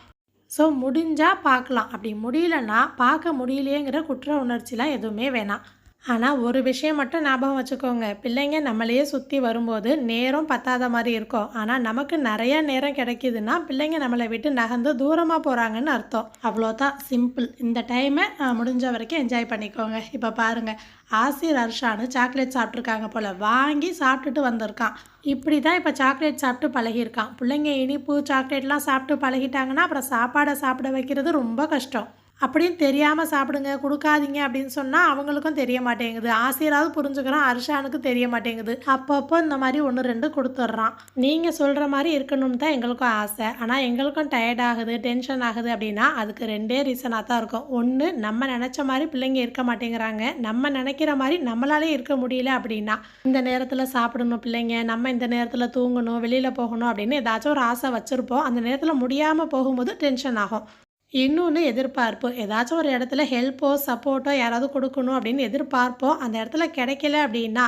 Speaker 1: ஸோ முடிஞ்சால் பார்க்கலாம். அப்படி முடியலன்னா பார்க்க முடியலையேங்கிற குற்ற உணர்ச்சிலாம் எதுவுமே வேணாம். ஆனால் ஒரு விஷயம் மட்டும் ஞாபகம் வச்சுக்கோங்க. பிள்ளைங்க நம்மளையே சுற்றி வரும்போது நேரம் பத்தாத மாதிரி இருக்கும். ஆனால் நமக்கு நிறைய நேரம் கிடைக்குதுன்னா பிள்ளைங்க நம்மளை விட்டு நகர்ந்து தூரமாக போகிறாங்கன்னு அர்த்தம். அவ்வளோதான். சிம்பிள் இந்த டைமை முடிஞ்ச வரைக்கும் என்ஜாய் பண்ணிக்கோங்க. இப்போ பாருங்கள் ஆசிர் அர்ஷானு சாக்லேட் சாப்பிட்ருக்காங்க போல். வாங்கி சாப்பிட்டுட்டு வந்திருக்கான். இப்படி தான் இப்போ சாக்லேட் சாப்பிட்டு பழகியிருக்கான். பிள்ளைங்க இனிப்பு சாக்லேட்லாம் சாப்பிட்டு பழகிட்டாங்கன்னா அப்புறம் சாப்பாடை சாப்பிட வைக்கிறது ரொம்ப கஷ்டம். அப்படின்னு தெரியாமல் சாப்பிடுங்க கொடுக்காதீங்க அப்படின்னு சொன்னால் அவங்களுக்கும் தெரிய மாட்டேங்குது. ஆசிரியராவது புரிஞ்சுக்கிறான் அர்ஷானுக்கு தெரிய மாட்டேங்குது. அப்பப்போ இந்த மாதிரி ஒன்று ரெண்டு கொடுத்துட்றான். நீங்கள் சொல்கிற மாதிரி இருக்கணும்னு தான் எங்களுக்கும் ஆசை. ஆனால் எங்களுக்கும் டயர்ட் ஆகுது டென்ஷன் ஆகுது அப்படின்னா அதுக்கு ரெண்டே ரீசனாக தான் இருக்கும். ஒன்று நம்ம நினச்ச மாதிரி பிள்ளைங்க இருக்க மாட்டேங்கிறாங்க. நம்ம நினைக்கிற மாதிரி நம்மளாலே இருக்க முடியல அப்படின்னா இந்த நேரத்தில் சாப்பிடணும் பிள்ளைங்க நம்ம இந்த நேரத்தில் தூங்கணும் வெளியில் போகணும் அப்படின்னு ஏதாச்சும் ஒரு ஆசை வச்சுருப்போம். அந்த நேரத்தில் முடியாமல் போகும்போது டென்ஷன் ஆகும். இன்னொன்று எதிர்பார்ப்பு. ஏதாச்சும் ஒரு இடத்துல ஹெல்ப்போ சப்போர்ட்டோ யாராவது கொடுக்கணும் அப்படின்னு எதிர்பார்ப்போம். அந்த இடத்துல கிடைக்கல அப்படின்னா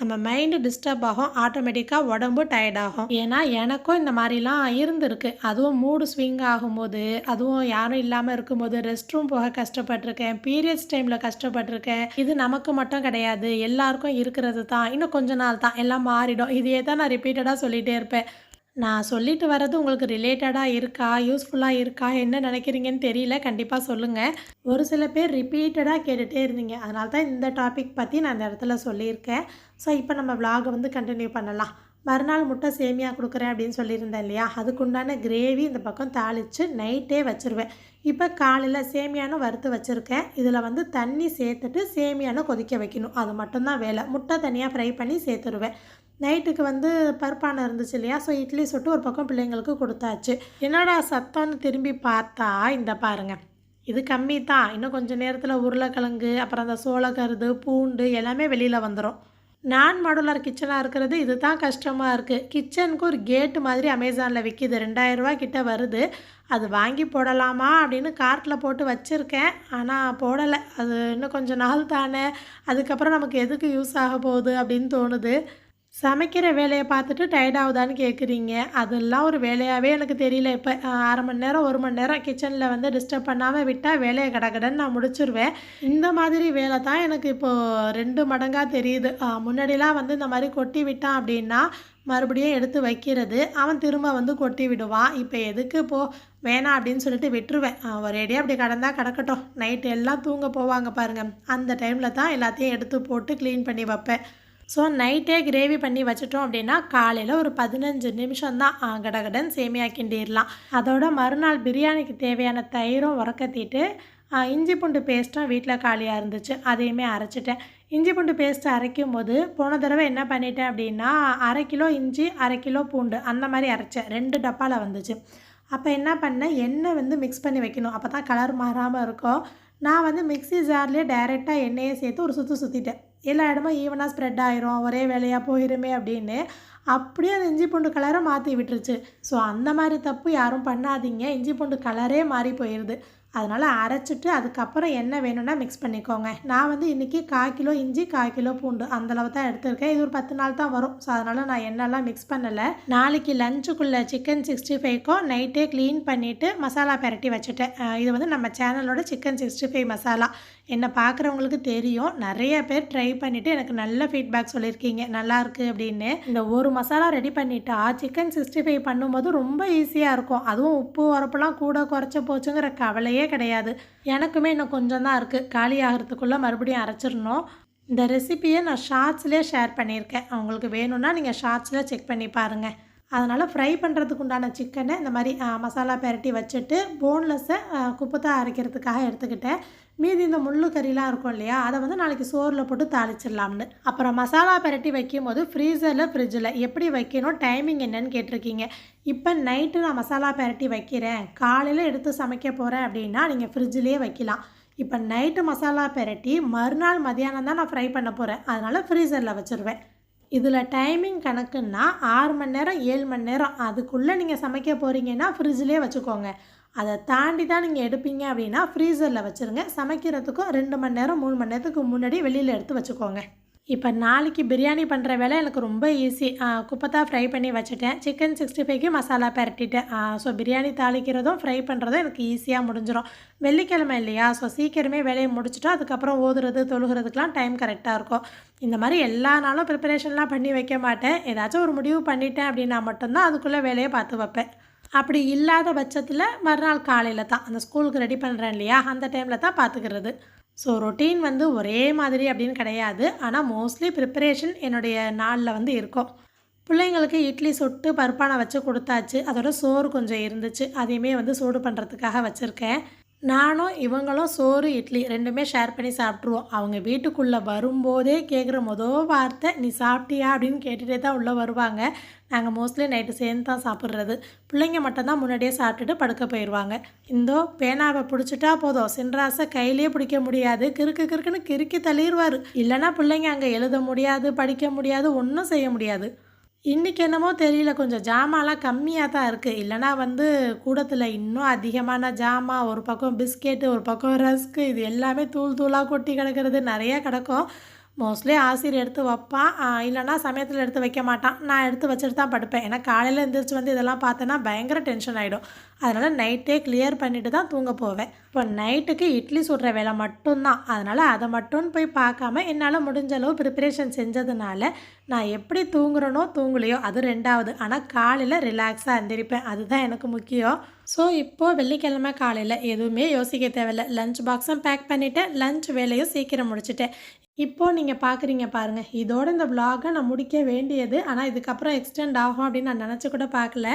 Speaker 1: நம்ம மைண்டு டிஸ்டர்ப் ஆகும். ஆட்டோமேட்டிக்காக உடம்பு டயர்ட் ஆகும். ஏன்னா எனக்கும் இந்த மாதிரிலாம் இருந்திருக்கு. அதுவும் மூடு ஸ்விங் ஆகும்போது அதுவும் யாரும் இல்லாமல் இருக்கும்போது ரெஸ்ட் ரூம் போக கஷ்டப்பட்டிருக்கேன். பீரியட்ஸ் டைமில் கஷ்டப்பட்டிருக்கேன். இது நமக்கு மட்டும் கிடையாது. எல்லாருக்கும் இருக்கிறது தான். இன்னும் கொஞ்ச நாள் தான். எல்லாம் மாறிடும். இதையே தான் நான் ரிப்பீட்டடாக சொல்லிகிட்டே இருப்பேன். நான் சொல்லிட்டு வர்றது உங்களுக்கு ரிலேட்டடாக இருக்கா? யூஸ்ஃபுல்லாக இருக்கா? என்ன நினைக்கிறீங்கன்னு தெரியல. கண்டிப்பாக சொல்லுங்கள் ஒரு சில பேர் ரிப்பீட்டடாக கேட்டுகிட்டே இருந்தீங்க. அதனால தான் இந்த டாபிக் பற்றி நான் இந்த இடத்துல சொல்லியிருக்கேன். ஸோ இப்போ நம்ம vlog வந்து கண்டினியூ பண்ணலாம். மறுநாள் முட்டை சேமியா கொடுக்குறேன் அப்படின்னு சொல்லியிருந்தேன் இல்லையா? அதுக்குண்டான கிரேவி இந்த பக்கம் தாளித்து நைட்டே வச்சுருவேன். இப்போ காலையில் சேமியானும் வறுத்து வச்சுருக்கேன். இதில் வந்து தண்ணி சேர்த்துட்டு சேமியானும் கொதிக்க வைக்கணும். அது மட்டும்தான் வேலை. முட்டை தனியாக ஃப்ரை பண்ணி சேர்த்துருவேன். நைட்டுக்கு வந்து பருப்பானை இருந்துச்சு இல்லையா? ஸோ இட்லி சுட்டு ஒரு பக்கம் பிள்ளைங்களுக்கு கொடுத்தாச்சு. என்னடா சத்தம்னு திரும்பி பார்த்தா இந்த பாருங்கள் இது கம்மி தான் இன்னும் கொஞ்சம் நேரத்தில் உருளைக்கிழங்கு அப்புறம் அந்த சோளக்கருது பூண்டு எல்லாமே வெளியில் வந்துடும் நான் மாடுலர் கிச்சனாக இருக்கிறது இதுதான் கஷ்டமாக இருக்குது கிச்சனுக்கு ஒரு கேட்டு மாதிரி அமேசானில் விற்கிது ரெண்டாயிரரூவா கிட்டே வருது. அது வாங்கி போடலாமா அப்படின்னு கார்ட்டில் போட்டு வச்சுருக்கேன். ஆனால் போடலை. அது இன்னும் கொஞ்சம் நாள் தானே. அதுக்கப்புறம் நமக்கு எதுக்கு யூஸ் ஆக போகுது அப்படின்னு தோணுது. சமைக்கிற வேலையை பார்த்துட்டு டயர்ட் ஆகுதான்னு கேட்குறீங்க அதெல்லாம் ஒரு வேலையாகவே எனக்கு தெரியல. இப்போ அரை மணி நேரம் ஒரு மணி நேரம் கிச்சனில் வந்து டிஸ்டர்ப் பண்ணாமல் விட்டால் வேலையை கடகடன்னு நான் முடிச்சிருவேன். இந்த மாதிரி வேலை தான் எனக்கு இப்போது ரெண்டு மடங்காக தெரியுது. முன்னாடிலாம் வந்து இந்த மாதிரி கொட்டி விட்டான் அப்படின்னா மறுபடியும் எடுத்து வைக்கிறது. அவன் திரும்ப வந்து கொட்டி விடுவான். இப்போ எதுக்கு போ வேணாம் அப்படின்னு சொல்லிட்டு விட்டுருவேன். ஒரேடியாக அப்படி கடந்தால் கிடக்கட்டும். நைட்டு எல்லாம் தூங்க போவாங்க பாருங்கள் அந்த டைமில் தான் எல்லாத்தையும் எடுத்து போட்டு க்ளீன் பண்ணி வைப்பேன். ஸோ நைட்டே கிரேவி பண்ணி வச்சிட்டோம் அப்படின்னா காலையில் ஒரு பதினஞ்சு நிமிஷம் தான் கடகடன் சேமியா கிண்டிடலாம் அதோட மறுநாள் பிரியாணிக்கு தேவையான தயிரும் உரக்கத்திட்டு இஞ்சி பூண்டு பேஸ்ட்டும் வீட்டில் காலியாக இருந்துச்சு. அதையுமே அரைச்சிட்டேன். இஞ்சி பூண்டு பேஸ்ட் அரைக்கும் போது போன தடவை என்ன பண்ணிட்டேன் அப்படின்னா அரை கிலோ இஞ்சி அரை கிலோ பூண்டு அந்த மாதிரி அரைச்சேன். ரெண்டு டப்பாவில் வந்துச்சு. அப்போ என்ன பண்ணேன்? எண்ணெய் வந்து மிக்ஸ் பண்ணி வைக்கணும். அப்போ தான் கலர் மாறாமல் இருக்கும். நான் வந்து மிக்ஸி ஜார்லேயே டைரெக்டாக எண்ணெயை சேர்த்து ஒரு சுற்று சுற்றிட்டேன் எல்லா இடமும் ஈவனாக ஸ்ப்ரெட் ஆயிரும் ஒரே வேலையாக போயிருமே அப்படின்னு அப்படியே அந்த இஞ்சி பூண்டு கலரை மாற்றி விட்டுருச்சு. ஸோ அந்த மாதிரி தப்பு யாரும் பண்ணாதீங்க. இஞ்சி பூண்டு கலரே மாறி போயிடுது அதனால் அரைச்சிட்டு அதுக்கப்புறம் என்ன வேணும்னா மிக்ஸ் பண்ணிக்கோங்க. நான் வந்து இன்றைக்கி கால் கிலோ இஞ்சி கால் கிலோ பூண்டு அந்தளவு தான் எடுத்திருக்கேன். இது ஒரு பத்து நாள் தான் வரும். ஸோ அதனால் நான் என்னெல்லாம் மிக்ஸ் பண்ணலை. நாளைக்கு லஞ்சுக்குள்ளே சிக்கன் சிக்ஸ்டி ஃபைவ்க்கும் நைட்டே க்ளீன் பண்ணிவிட்டு மசாலா பெரட்டி வச்சுட்டேன். இது வந்து நம்ம சேனலோட சிக்கன் சிக்ஸ்டி ஃபைவ் மசாலா. என்னை பார்க்குறவங்களுக்கு தெரியும். நிறைய பேர் ட்ரை பண்ணிவிட்டு எனக்கு நல்ல ஃபீட்பேக் சொல்லியிருக்கீங்க. நல்லாயிருக்கு அப்படின்னு. இந்த ஒரு மசாலா ரெடி பண்ணிட்டா சிக்கன் சிக்ஸ்டி ஃபைவ் பண்ணும்போது ரொம்ப ஈஸியாக இருக்கும். அதுவும் உப்பு உரப்புலாம் கூட குறைச்ச போச்சுங்கிற கவலையே கிடையாது. எனக்குமே இன்னும் கொஞ்சம் தான் இருக்குது காலி ஆகிறதுக்குள்ளே மறுபடியும் அரைச்சிடணும். இந்த ரெசிபியை நான் ஷார்ட்ஸ்லேயே ஷேர் பண்ணியிருக்கேன். அவங்களுக்கு வேணும்னா நீங்கள் ஷார்ட்ஸில் செக் பண்ணி பாருங்கள் அதனால் ஃப்ரை பண்ணுறதுக்கு உண்டான சிக்கனை இந்த மாதிரி மசாலா பெரட்டி வச்சுட்டு போன்லெஸ்ஸை குப்பத்தை அரைக்கிறதுக்காக எடுத்துக்கிட்டேன். மீதி இந்த முள்ளு கறிலாம் இருக்கும் இல்லையா அதை வந்து நாளைக்கு சோறில் போட்டு தாளிச்சிடலாம்னு. அப்புறம் மசாலா பெரட்டி வைக்கும் போது ஃப்ரீசரில் ஃப்ரிட்ஜில் எப்படி வைக்கணும் டைமிங் என்னன்னு கேட்டிருக்கீங்க. இப்போ நைட்டு நான் மசாலா பெரட்டி வைக்கிறேன் காலையில் எடுத்து சமைக்க போகிறேன் அப்படின்னா நீங்கள் ஃப்ரிட்ஜிலே வைக்கலாம். இப்போ நைட்டு மசாலா பெரட்டி மறுநாள் மதியானம் தான் நான் ஃப்ரை பண்ண போகிறேன் அதனால் ஃப்ரீசரில் வச்சுருவேன். இதில் டைமிங் கணக்குன்னா ஆறு மணி நேரம் ஏழு மணி நேரம் அதுக்குள்ளே நீங்கள் சமைக்க போகிறீங்கன்னா ஃப்ரிட்ஜ்லேயே வச்சுக்கோங்க. அதை தாண்டி தான் நீங்கள் எடுப்பீங்க அப்படின்னா ஃப்ரீசரில் வச்சுருங்க. சமைக்கிறதுக்கும் ரெண்டு மணி நேரம் மூணு மணி நேரத்துக்கு முன்னாடி வெளியில் எடுத்து வச்சுக்கோங்க. இப்போ நாளைக்கு பிரியாணி பண்ணுற வேலை எனக்கு ரொம்ப ஈஸி குப்பத்தா ஃப்ரை பண்ணி வச்சுட்டேன். சிக்கன் சிக்ஸ்டி ஃபைவ்க்கு மசாலா பரட்டிட்டேன். ஸோ பிரியாணி தாளிக்கிறதும் ஃப்ரை பண்ணுறதும் எனக்கு ஈஸியாக முடிஞ்சிடும் வெள்ளிக்கிழமை இல்லையா? ஸோ சீக்கிரமே வேலையை முடிச்சுட்டோம் அதுக்கப்புறம் ஓதுறது தொழுகிறதுக்கெலாம் டைம் கரெக்டாக இருக்கும். இந்த மாதிரி எல்லா நாளும் ப்ரிப்பரேஷன்லாம் பண்ணி வைக்க மாட்டேன். ஏதாச்சும் ஒரு முடிவு பண்ணிட்டேன் அப்படின்னா மட்டும்தான் அதுக்குள்ளே வேலையை பார்த்து வைப்பேன். அப்படி இல்லாத பட்சத்தில் மறுநாள் காலையில் தான் அந்த ஸ்கூலுக்கு ரெடி பண்ணுறேன் இல்லையா அந்த டைமில் தான் பார்த்துக்கிறது ஸோ ரொட்டீன் வந்து ஒரே மாதிரி அப்படின்னு கிடையாது. ஆனால் மோஸ்ட்லி ப்ரிப்பரேஷன் என்னுடைய நாளில் வந்து இருக்கும். பிள்ளைங்களுக்கு இட்லி சுட்டு பருப்பானை வச்சு கொடுத்தாச்சு. அதோட சோறு கொஞ்சம் இருந்துச்சு. அதையுமே வந்து சூடு பண்ணுறதுக்காக வச்சுருக்கேன். நானும் இவங்களும் சோறு இட்லி ரெண்டுமே ஷேர் பண்ணி சாப்பிட்ருவோம் அவங்க வீட்டுக்குள்ளே வரும்போதே கேட்குற மொதல் வார்த்தை நீ சாப்பிட்டியா? அப்படின்னு கேட்டுகிட்டே தான் உள்ளே வருவாங்க. நாங்கள் மோஸ்ட்லி நைட்டு சேர்ந்து தான் சாப்பிட்றது. பிள்ளைங்க மட்டும்தான் முன்னாடியே சாப்பிட்டுட்டு படுக்க போயிடுவாங்க இந்தோ பேனாவை பிடிச்சிட்டா போதும். சின்ராசை கையிலே பிடிக்க முடியாது. கிறுக்கு கிறுக்குன்னு கிறுக்கி தள்ளிடுவார் இல்லைன்னா பிள்ளைங்க அங்கே எழுத முடியாது படிக்க முடியாது ஒன்றும் செய்ய முடியாது. இன்றைக்கி என்னமோ தெரியல கொஞ்சம் ஜாமான்லாம் கம்மியாக தான் இருக்குது இல்லைனா வந்து கூடத்தில் இன்னும் அதிகமான ஜாமான் ஒரு பக்கம் பிஸ்கெட்டு ஒரு பக்கம் ரஸ்க்கு இது எல்லாமே தூள் தூளாக கொட்டி கிடக்கிறது நிறையா கிடக்கும். மோஸ்ட்லி ஆசிரியர் எடுத்து வைப்பான். இல்லைனா சமயத்தில் எடுத்து வைக்க மாட்டான். நான் எடுத்து வச்சுட்டு தான் படுப்பேன். ஏன்னா காலையில் எழுந்திரிச்சு வந்து இதெல்லாம் பார்த்தேன்னா பயங்கர டென்ஷன் ஆகிடும் அதனால் நைட்டே கிளியர் பண்ணிவிட்டு தான் தூங்க போவேன். இப்போ நைட்டுக்கு இட்லி சுடுற வேலை மட்டும்தான். அதனால் அதை மட்டும் போய் பார்க்காம என்னால் முடிஞ்ச அளவு ப்ரிப்பரேஷன் செஞ்சதுனால நான் எப்படி தூங்குறனோ தூங்கலையோ அது ரெண்டாவது. ஆனால் காலையில் ரிலாக்ஸாக இருந்திருப்பேன் அதுதான் எனக்கு முக்கியம். ஸோ இப்போது வெள்ளிக்கிழமை காலையில் எதுவுமே யோசிக்க தேவையில்லை. லஞ்ச் பாக்ஸும் பேக் பண்ணிவிட்டேன் லஞ்ச் வேலையும் சீக்கிரம் முடிச்சுட்டேன். இப்போது நீங்கள் பார்க்குறீங்க பாருங்கள் இதோட இந்த vlog-அ நான் முடிக்க வேண்டியது. ஆனால் இதுக்கப்புறம் எக்ஸ்டெண்ட் ஆகும் அப்படின்னு நான் நினச்சி கூட பார்க்கல.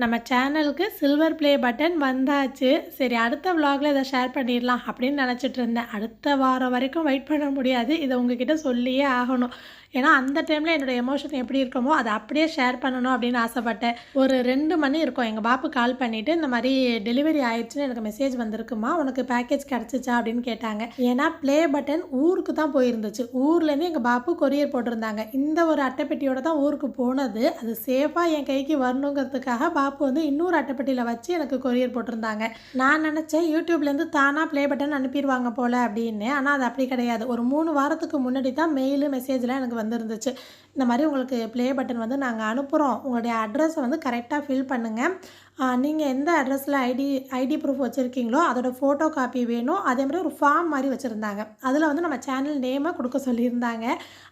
Speaker 1: நம்ம சேனலுக்கு சில்வர் ப்ளே பட்டன் வந்தாச்சு. சரி அடுத்த vlog-ல இதை ஷேர் பண்ணிடலாம் அப்படின்னு நினச்சிட்டு இருந்தேன். அடுத்த வாரம் வரைக்கும் வெயிட் பண்ண முடியாது. இதை உங்ககிட்ட சொல்லியே ஆகணும். ஏன்னா அந்த டைமில் என்னோடய எமோஷன் எப்படி இருக்குமோ அதை அப்படியே ஷேர் பண்ணணும் அப்படின்னு ஆசைப்பட்டேன். ஒரு ரெண்டு மணி இருக்கும். எங்கள் பாப்பு கால் பண்ணிவிட்டு இந்த மாதிரி டெலிவரி ஆயிடுச்சுன்னு எனக்கு மெசேஜ் வந்திருக்குமா? உனக்கு பேக்கேஜ் கிடச்சிச்சா? அப்படின்னு கேட்டாங்க. ஏன்னா ப்ளே பட்டன் ஊருக்கு தான் போயிருந்துச்சு. ஊர்லேருந்து எங்கள் பாப்பு கொரியர் போட்டிருந்தாங்க. இந்த ஒரு அட்டைப்பெட்டியோட தான் ஊருக்கு போனது. அது சேஃபாக என் கைக்கு வரணுங்கிறதுக்காக பாப்பு வந்து இன்னொரு அட்டைப்பெட்டியில் வச்சு எனக்கு கொரியர் போட்டிருந்தாங்க. நான் நினச்சேன் யூடியூப்லேருந்து தானாக ப்ளே பட்டன் அனுப்பிடுவாங்க போல் அப்படின்னு. ஆனால் அது அப்படி கிடையாது. ஒரு மூணு வாரத்துக்கு முன்னாடி தான் மெயிலு மெசேஜ்லாம் எனக்கு வந்துருந்துச்சு. இந்த மாதிரி உங்களுக்கு ப்ளே பட்டன் வந்து நாங்கள் அனுப்புகிறோம் உங்களுடைய அட்ரஸை வந்து கரெக்டாக ஃபில் பண்ணுங்கள் நீங்கள் எந்த அட்ரஸில் ஐடி ஐடி ப்ரூஃப் வச்சுருக்கீங்களோ அதோட ஃபோட்டோ காப்பி வேணும். அதே மாதிரி ஒரு ஃபார்ம் மாதிரி வச்சுருந்தாங்க. அதில் வந்து நம்ம சேனல் நேமை கொடுக்க சொல்லியிருந்தாங்க.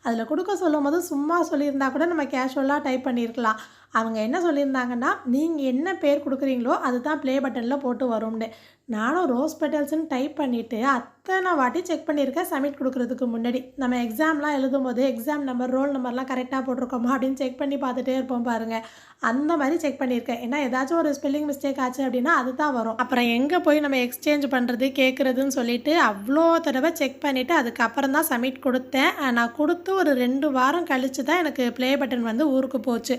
Speaker 1: அதில் கொடுக்க சொல்லும் போது சும்மா சொல்லியிருந்தா கூட நம்ம கேஷுவலாக டைப் பண்ணியிருக்கலாம். அவங்க என்ன சொல்லியிருந்தாங்கன்னா நீங்கள் என்ன பேர் கொடுக்குறீங்களோ அதுதான் ப்ளே பட்டனில் போட்டு வரும்னு. நானும் ரோஸ் பெட்டல்ஸ்னு டைப் பண்ணிவிட்டு அத்தனை வாட்டி செக் பண்ணியிருக்கேன் சப்மிட் கொடுக்குறதுக்கு முன்னாடி. நம்ம எக்ஸாம்லாம் எழுதும் போது எக்ஸாம் நம்பர் ரோல் நம்பர்லாம் கரெக்டாக போட்டிருக்கோமா அப்படின்னு செக் பண்ணி பார்த்துட்டே இருப்போம் பாருங்கள் அந்த மாதிரி செக் பண்ணியிருக்கேன். ஏன்னா ஏதாச்சும் ஒரு ஸ்பெல்லிங் மிஸ்டேக் ஆச்சு அப்படின்னா அதுதான் வரும். அப்புறம் எங்கே போய் நம்ம எக்ஸ்சேஞ்ச் பண்ணுறது கேட்குறதுன்னு சொல்லிட்டு அவ்வளோ தடவை செக் பண்ணிவிட்டு அதுக்கப்புறம் தான் சப்மிட் கொடுத்தேன். நான் கொடுத்து ஒரு ரெண்டு வாரம் கழித்து தான் எனக்கு ப்ளே பட்டன் வந்து ஊருக்கு போச்சு.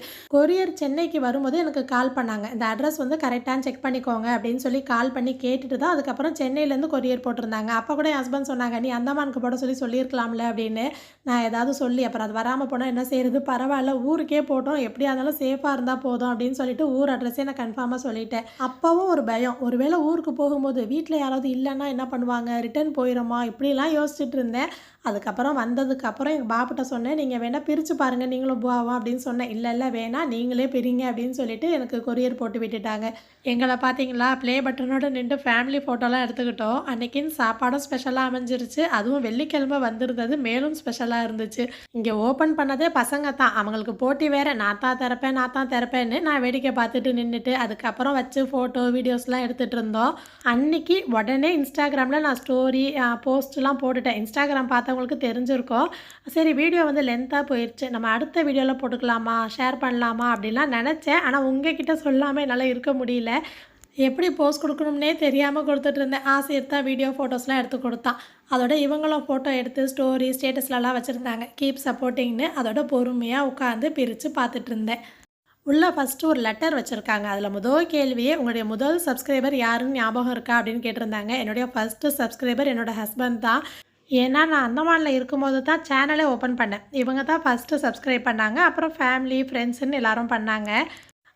Speaker 1: கொரியர் சென்னைக்கு வரும்போது எனக்கு கால் பண்ணாங்க. இந்த அட்ரஸ் வந்து கரெக்டாக செக் பண்ணிக்கோங்க அப்படின்னு சொல்லி கால் பண்ணி கேட்டுட்டு தான் அதுக்கப்புறம் சென்னையிலேருந்து கொரியர் போட்டிருந்தாங்க. அப்போ கூட என் ஹஸ்பண்ட் சொன்னாங்க நீ அந்தமானுக்கு போட சொல்லி சொல்லியிருக்கலாம்ல அப்படின்னு நான் ஏதாவது சொல்லி அப்புறம் அது வராமல் போனால் என்ன செய்யறது பரவாயில்ல ஊருக்கே போட்டோம். எப்படியா இருந்தாலும் சேஃபாக இருந்தால் போதும் அப்படின்னு சொல்லிட்டு ஊர் அட்ரஸே நான் கன்ஃபார்மாக சொல்லிட்டேன். அப்போவும் ஒரு பயம். ஒருவேளை ஊருக்கு போகும்போது வீட்டில் யாராவது இல்லைன்னா என்ன பண்ணுவாங்க? ரிட்டர்ன் போயிடுமா இப்படிலாம் யோசிச்சுட்டு இருந்தேன். அதுக்கப்புறம் வந்ததுக்கப்புறம் எங்கள் பாப்பிட்ட சொன்னேன் நீங்கள் வேணால் பிரித்து பாருங்கள் நீங்களும் போவோம் அப்படின்னு சொன்னேன். இல்லை இல்லை வேணாம் நீங்களே பிரிங்க அப்படின்னு சொல்லிட்டு எனக்கு கொரியர் போட்டு விட்டுட்டாங்க. எங்களை பார்த்தீங்களா ப்ளே பட்டனோட நின்று ஃபேமிலி ஃபோட்டோலாம் எடுத்துக்கிட்டோம். அன்றைக்கின்னு சாப்பாடும் ஸ்பெஷலாக அமைஞ்சிருச்சு. அதுவும் வெள்ளிக்கிழமை வந்திருந்தது மேலும் ஸ்பெஷலாக இருந்துச்சு. இங்கே ஓப்பன் பண்ணதே பசங்க தான். அவங்களுக்கு போட்டி வேறு. நான் தான் திறப்பேன் நான் தான் திறப்பேன்னு நான் வேடிக்கை பார்த்துட்டு நின்றுட்டு அதுக்கப்புறம் வச்சு ஃபோட்டோ வீடியோஸ்லாம் எடுத்துகிட்டு இருந்தோம். அன்னைக்கு உடனே இன்ஸ்டாகிராமில் நான் ஸ்டோரி போஸ்ட்லாம் போட்டுட்டேன். இன்ஸ்டாகிராம் பார்த்தவங்களுக்கு தெரிஞ்சிருக்கோம். சரி வீடியோ வந்து லென்த்தாக போயிடுச்சு நம்ம அடுத்த வீடியோவில் போட்டுக்கலாமா? ஷேர் பண்ணலாமா? அப்படின்லாம் நினச்சேன். ஆனால் உங்ககிட்ட சொல்லாமல் என்னால் இருக்க முடியல. எப்படி போஸ்ட் கொடுக்கணும்னே தெரியாமல் கொடுத்துட்டு இருந்தேன். ஆசை தான் வீடியோ ஃபோட்டோஸ்லாம் எடுத்து கொடுத்தான். அதோட இவங்களும் ஃபோட்டோ எடுத்து ஸ்டோரி ஸ்டேட்டஸ்லலாம் வச்சுருந்தாங்க. கீப் சப்போர்ட்டிங்னு அதோட பொறுமையாக உட்காந்து பிரித்து பார்த்துட்டு இருந்தேன். உள்ளே ஃபஸ்ட்டு ஒரு லெட்டர் வச்சுருக்காங்க. அதில் முதல் கேள்வியே உங்களுடைய முதல் சப்ஸ்கிரைபர் யாருன்னு ஞாபகம் இருக்கா? அப்படின்னு கேட்டிருந்தாங்க. என்னுடைய ஃபஸ்ட்டு சப்ஸ்கிரைபர் என்னோட ஹஸ்பண்ட் தான். ஏன்னா நான் அந்தமானில் இருக்கும்போது தான் சேனலே ஓப்பன் பண்ணேன். இவங்க தான் ஃபஸ்ட்டு சப்ஸ்கிரைப் பண்ணாங்க. அப்புறம் ஃபேமிலி ஃப்ரெண்ட்ஸுன்னு எல்லாரும் பண்ணாங்க.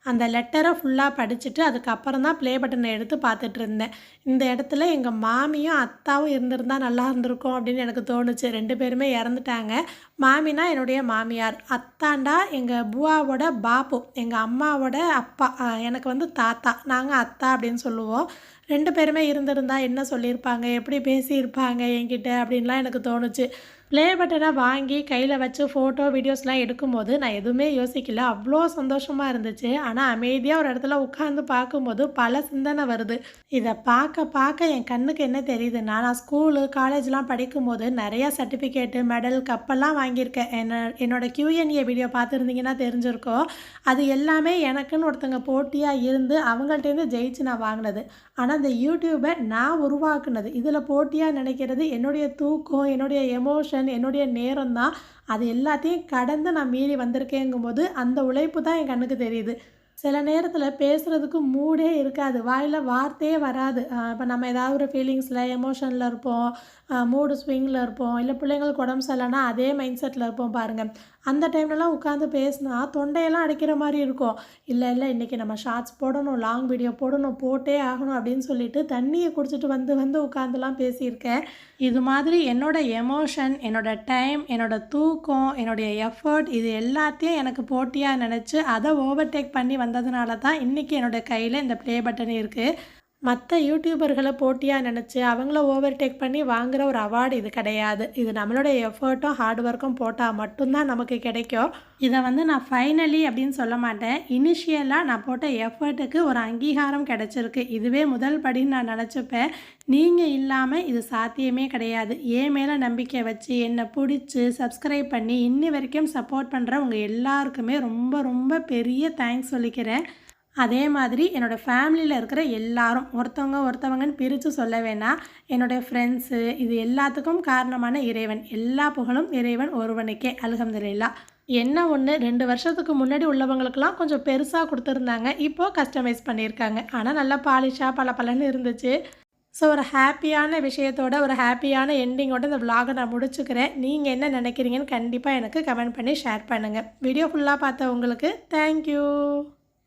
Speaker 1: அந்த லெட்டரை ஃபுல்லாக படிச்சுட்டு அதுக்கப்புறம் தான் ப்ளே பட்டனை எடுத்து பார்த்துட்டு இருந்தேன். இந்த இடத்துல எங்கள் மாமியும் அத்தாவும் இருந்திருந்தா நல்லா இருந்திருக்கும் அப்படின்னு எனக்கு தோணுச்சு. ரெண்டு பேருமே இறந்துட்டாங்க. மாமினா என்னுடைய மாமியார். அத்தாண்டா எங்கள் புவாவோட பாப்பு. எங்கள் அம்மாவோட அப்பா. எனக்கு வந்து தாத்தா. நாங்கள் அத்தா அப்படின்னு சொல்லுவோம். ரெண்டு பேருமே இருந்திருந்தா என்ன சொல்லியிருப்பாங்க? எப்படி பேசியிருப்பாங்க என்கிட்ட? அப்படின்லாம் எனக்கு தோணுச்சு. ப்ளே பட்டனை வாங்கி கையில் வச்சு ஃபோட்டோ வீடியோஸ்லாம் எடுக்கும்போது நான் எதுவுமே யோசிக்கல. அவ்வளோ சந்தோஷமாக இருந்துச்சு. ஆனால் அமைதியாக ஒரு இடத்துல உட்காந்து பார்க்கும்போது பல சிந்தனை வருது. இதை பார்க்க பார்க்க என் கண்ணுக்கு என்ன தெரியுதுன்னா நான் ஸ்கூலு காலேஜ்லாம் படிக்கும்போது நிறையா சர்டிஃபிகேட்டு மெடல் கப்பெல்லாம் வாங்கியிருக்கேன். என்ன என்னோட கியூஎன்ஏ வீடியோ பார்த்துருந்தீங்கன்னா தெரிஞ்சிருக்கோம். அது எல்லாமே எனக்குன்னு ஒருத்தங்க போட்டியாக இருந்து அவங்கள்ட்டேருந்து ஜெயிச்சு நான் வாங்கினது. ஆனால் இந்த யூடியூப்பை நான் உருவாக்குனது இதில் போட்டியாக நினைக்கிறது என்னுடைய தூக்கம் என்னுடைய எமோஷன் என்னுடைய நேரம் தான் அது எல்லாத்தையும் கடந்து நான் மீறி வந்திருக்கேங்கும்போது அந்த உழைப்பு தான் என் கண்ணுக்கு தெரியுது. சில நேரத்தில் பேசுகிறதுக்கு மூடே இருக்காது வாயில் வார்த்தையே வராது. இப்போ நம்ம ஏதாவது ஒரு ஃபீலிங்ஸில் எமோஷனில் இருப்போம் மூடு ஸ்விங்கில் இருப்போம் இல்லை பிள்ளைங்களுக்கு உடம்பு சரியில்லைன்னா அதே மைண்ட் செட்டில் இருப்போம் பாருங்கள் அந்த டைம்லலாம் உட்காந்து பேசினா தொண்டையெல்லாம் அடைக்கிற மாதிரி இருக்கும். இல்லை இல்லை இன்றைக்கி நம்ம ஷார்ட்ஸ் போடணும் லாங் வீடியோ போடணும் போட்டே ஆகணும் அப்படின்னு சொல்லிட்டு தண்ணியை குடிச்சிட்டு வந்து வந்து உட்காந்துலாம் பேசியிருக்கேன். இது மாதிரி என்னோட எமோஷன் என்னோட டைம் என்னோட தூக்கம் என்னுடைய எஃபர்ட் இது எல்லாத்தையும் எனக்கு போட்டியாக நினச்சி அதை ஓவர்டேக் பண்ணி வந்ததுனால தான் இன்றைக்கி என்னோட கையில் இந்த ப்ளே பட்டன் இருக்குது மற்ற யூடியூபர்களை போட்டியாக நினச்சி அவங்கள ஓவர்டேக் பண்ணி வாங்குகிற ஒரு அவார்டு இது கிடையாது. இது நம்மளுடைய எஃபர்ட்டும் ஹார்ட் ஒர்க்கும் போட்டால் மட்டும்தான் நமக்கு கிடைக்கும். இதை வந்து நான் ஃபைனலி அப்படின்னு சொல்ல மாட்டேன். இனிஷியலாக நான் போட்ட எஃபர்ட்டுக்கு ஒரு அங்கீகாரம் கிடைச்சிருக்கு. இதுவே முதல் படின்னு நான் நினச்சிப்பேன் நீங்கள் இல்லாமல் இது சாத்தியமே கிடையாது. ஏன் மேலே நம்பிக்கை வச்சு என்னை பிடிச்சி சப்ஸ்கிரைப் பண்ணி இன்னி வரைக்கும் சப்போர்ட் பண்ணுற உங்கள் எல்லாருக்குமே ரொம்ப ரொம்ப பெரிய தேங்க்ஸ் சொல்லிக்கிறேன். அதே மாதிரி என்னோடய ஃபேமிலியில் இருக்கிற எல்லாரும் ஒருத்தவங்க ஒருத்தவங்கன்னு பிரித்து சொல்ல வேணாம் என்னுடைய ஃப்ரெண்ட்ஸு இது எல்லாத்துக்கும் காரணமான இறைவன். எல்லா புகழும் இறைவன் ஒருவனுக்கே அல்ஹம்துலில்லா. என்ன ஒன்று ரெண்டு வருஷத்துக்கு முன்னாடி உள்ளவங்களுக்கெல்லாம் கொஞ்சம் பெருசாக கொடுத்துருந்தாங்க. இப்போது கஸ்டமைஸ் பண்ணியிருக்காங்க. ஆனால் நல்லா பாலிஷாக பல பலன்னு இருந்துச்சு. ஸோ ஒரு ஹாப்பியான விஷயத்தோட ஒரு ஹாப்பியான எண்டிங்கோட இந்த விலாகை நான் முடிச்சுக்கிறேன். நீங்கள் என்ன நினைக்கிறீங்கன்னு கண்டிப்பாக எனக்கு கமெண்ட் பண்ணி ஷேர் பண்ணுங்கள் வீடியோ ஃபுல்லாக பார்த்த உங்களுக்கு தேங்க்யூ